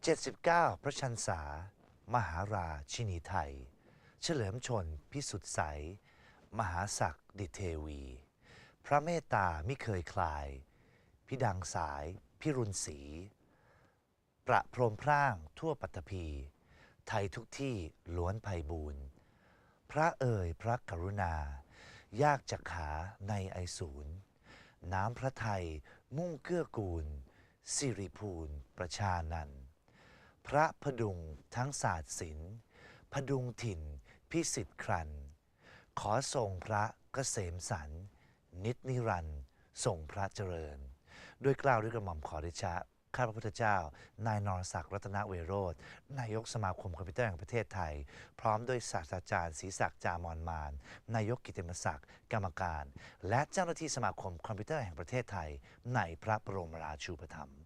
79 พระชันษา มหาราชินีไทย เฉลิมชนพิสุทธิ์ใส มหาศักดิเทวี พระเมตตาไมิเคยคลาย พิดังสายพิรุณศรีประพรมพร่างทั่วปัตภีไทยทุกที่ล้วนไพบูรณ์พระเอ่ยพระกรุณา ยากจะขาในไอศูนย์น้ำพระไทยมุ่งเกื้อกูล สิริภูลประชานันท์ พระพดุงทั้งศาสตร์ศิลป์พดุงถิ่น พิสิทธิ์ครัน ขอส่งพระเกษมสัน นิจนิรันดร์ส่งพระเจริญ ด้วยกล่าวด้วยกระหม่อมขอเดชะข้าพระพุทธเจ้า นายนรศักดิ์รัตนเวโรธนายกสมาคมคอมพิวเตอร์แห่งประเทศไทย พร้อมด้วยศาสตราจารย์ศรีศักดิ์จามอนมาน นายกกิติมศักดิ์กรรมการ และเจ้าหน้าที่สมาคมคอมพิวเตอร์แห่งประเทศไทย ในพระบรมราชูปถัมภ์